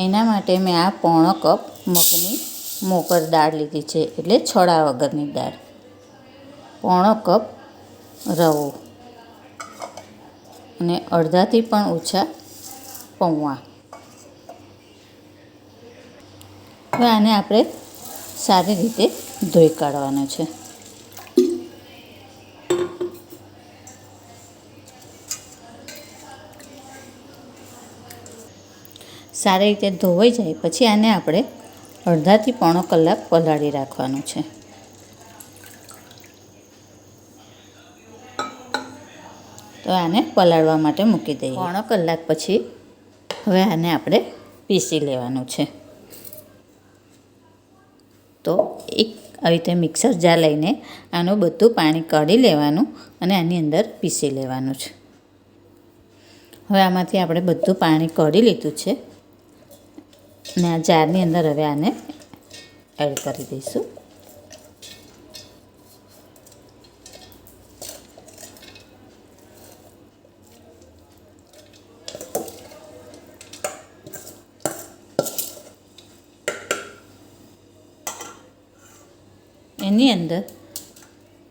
એના માટે મેં આ પોણો કપ મગની મોકર દાળ લીધી છે, એટલે છોડા વગરની દાળ. પોણો કપ રવો અને અડધાથી પણ ઓછા પૌવા હવે આને આપણે સારી રીતે ધોઈ કાઢવાનો છે. સારી રીતે ધોવાઈ જાય પછી આને આપણે અડધાથી પોણો કલાક પલાળી રાખવાનું છે. તો આને પલાળવા માટે મૂકી દઈએ. પોણો કલાક પછી હવે આને આપણે પીસી લેવાનું છે. તો એક આવી રીતે મિક્સર જાર લઈને આનું બધું પાણી કાઢી લેવાનું અને આની અંદર પીસી લેવાનું છે. હવે આમાંથી આપણે બધું પાણી કાઢી લીધું છે. અને આ જારની અંદર હવે આને એડ કરી દઈશું. એની અંદર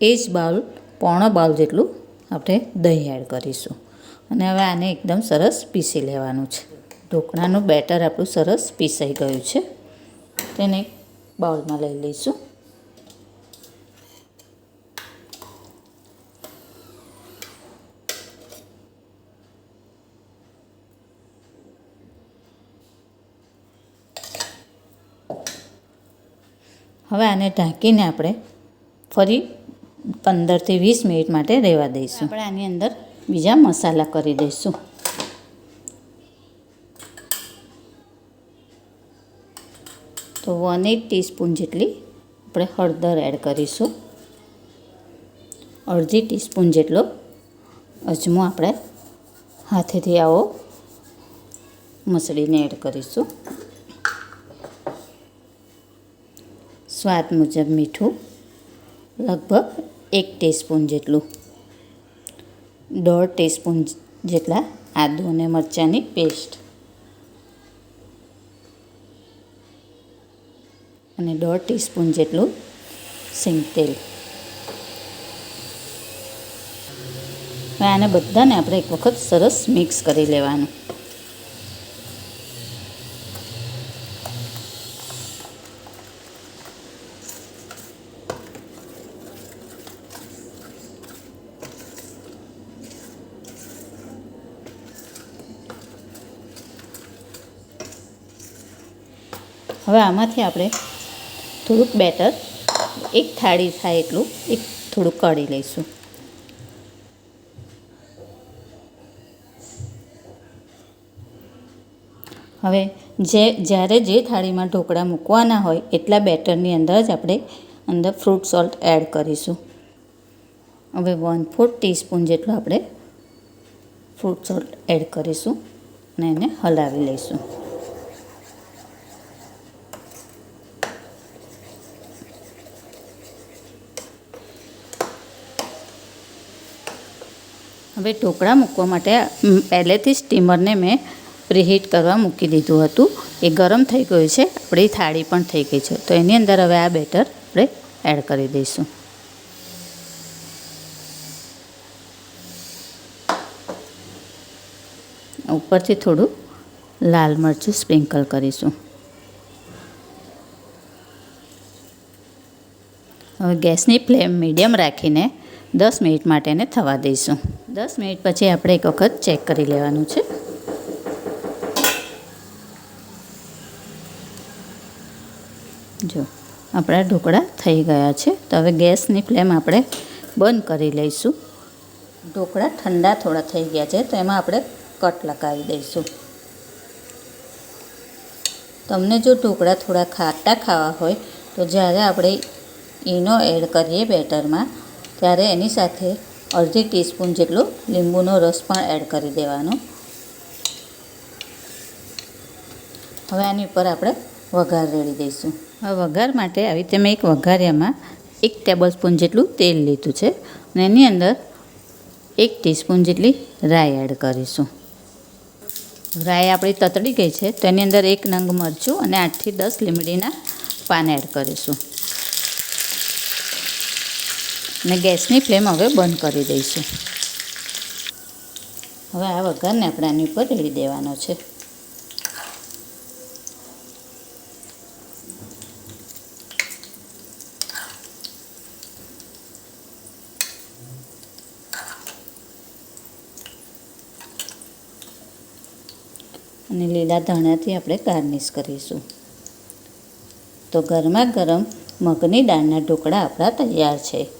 એ જ બાઉલ, પોણો બાઉલ જેટલું આપણે દહીં એડ કરીશું. અને હવે આને એકદમ સરસ પીસી લેવાનું છે. ઢોકળાનું બેટર આપણું સરસ પીસાઈ ગયું છે. તેને એક બાઉલમાં લઈ લઈશું. હવે આને ઢાંકીને આપણે ફરી પંદરથી વીસ મિનિટ માટે રહેવા દઈશું. આપણે આની અંદર બીજા મસાલા કરી દઈશું. તો વન એટ ટીસ્પૂન જેટલી આપણે હળદર એડ કરીશું. અડધી ટીસ્પૂન જેટલો અજમો આપણે હાથેથી આવો મસળીને એડ કરીશું. સ્વાદ મુજબ મીઠું લગભગ એક ટીસ્પૂન જેટલું. દોઢ ટીસ્પૂન જેટલા આદુ અને મરચાંની પેસ્ટ અને દોઢ ટીસ્પૂન જેટલું સિંગ તેલ. હવે આને બધાને આપણે એક વખત સરસ મિક્સ કરી લેવાનું. હવે આમાંથી આપણે થોડુંક બેટર. એક થાળી થાય એટલું, એક થોડુંક કાઢી લઈશું. હવે જે, જ્યારે જે થાળીમાં ઢોકળા મૂકવાના હોય, એટલા બેટરની અંદર જ આપણે અંદર ફ્રૂટ સોલ્ટ એડ કરીશું. હવે વન ફોર્થ ટીસ્પૂન જેટલું આપણે ફ્રૂટ સોલ્ટ એડ કરીશું અને એને હલાવી લઈશું. હવે ઢોકળા મૂકવા માટે પહેલેથી સ્ટીમરને મેં પ્રીહીટ કરવા મૂકી દીધું હતું. એ ગરમ થઈ ગયું છે, આપણી થાળી પણ થઈ ગઈ છે. તો એની અંદર હવે આ બેટર આપણે એડ કરી દઈશું. ઉપરથી થોડું લાલ મરચું સ્પ્રિંકલ કરીશું. હવે ગેસની ફ્લેમ મીડિયમ રાખીને દસ મિનિટ માટે એને થવા દઈશું. દસ મિનિટ પછી આપણે એક વખત ચેક કરી લેવાનું છે. જો, આપણા ઢોકળા થઈ ગયા છે. તો હવે ગેસની ફ્લેમ આપણે બંધ કરી લઈશું. ઢોકળા ઠંડા થોડા થઈ ગયા છે, તો એમાં આપણે કટ લગાવી દઈશું. તમને જો ઢોકળા થોડા ખાટા ખાવા હોય, તો જ્યારે આપણે ઈનો એડ કરીએ બેટરમાં, ત્યારે એની સાથે અડધી ટીસ્પૂન જેટલો લીંબુનો રસ પણ એડ કરી દેવાનો. હવે આની ઉપર આપણે વઘાર રેડી દઈશું. હવે વઘાર માટે આવી રીતે મેં એક વઘારિયામાં એક ટેબલ સ્પૂન જેટલું તેલ લીધું છે અને એની અંદર એક ટીસ્પૂન જેટલી રાઈ એડ કરીશું. રાઈ આપણી તતડી ગઈ છે તો એની અંદર એક નંગ મરચું અને આઠથી દસ લીમડીના પાન એડ કરીશું. અને ગેસની ફ્લેમ હવે બંધ કરી દઈશું. હવે આ વઘારને આપણે આની ઉપર રેડી દેવાનો છે. અને લીલા ધાણાથી આપણે ગાર્નિશ કરીશું. તો ગરમા ગરમ મગની દાળના ઢોકળા આપણા તૈયાર છે.